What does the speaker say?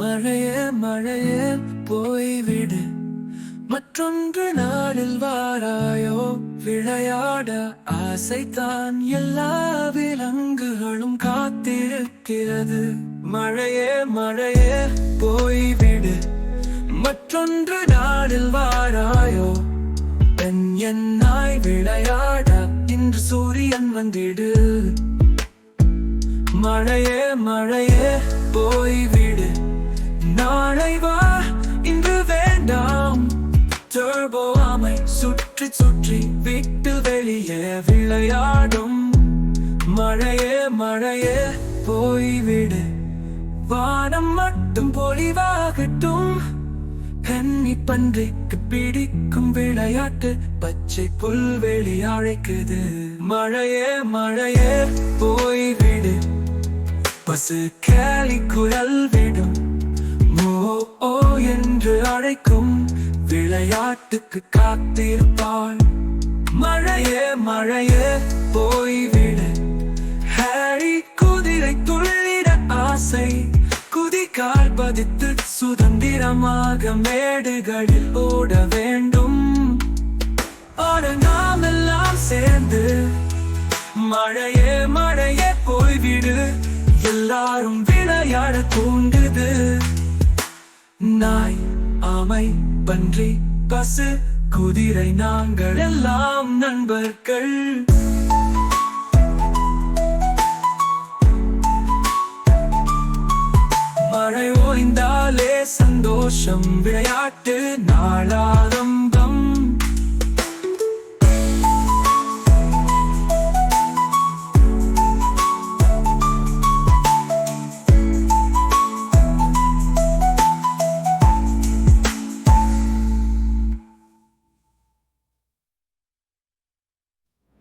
மழையே மழையே போய்விடு. மற்றொன்று நாளில் வாராயோ விளையாட ஆசைதான். எல்லா விலங்குகளும் காத்திருக்கிறது. மழையே மழையே போய்விடு. மற்றொன்று நாளில் வாராயோ பெண் என்னாய் விளையாட இன்று சூரியன் வந்திடு. மழையே மழையே போய்விடு. சுற்றி விட்டு வெளியே விளையாடும். மழையே மழையே போய்விடு. வானம் மட்டும் பொழிவாகட்டும். கன்னி பன்றிக்கு பிடிக்கும் விளையாட்டு பச்சை புல்வெளி அழைக்குது. மழையே மழையே போய்விடு. பசு கேலி குரல் விடும். ஓ ஓ என்று அழைக்கும். விளையாட்டுக்கு காத்திருப்பாள். மழையே மழையே போய்விடு. ஹாரி குதிரை துள்ளிட ஆசை. குதிகால் பதித்து சுதந்திரமாக மேடுகளில் ஓட வேண்டும். ஆட நாம் எல்லாம் சேர்ந்து. மழையே மழையே போய்விடு. எல்லாரும் விளையாட தூண்டுது. நாய் ஆமை பன்றி பசு குதிரை நாங்கள் எல்லாம் நண்பர்கள். மழை ஓய்ந்தாலே சந்தோஷம் விளையாட்டு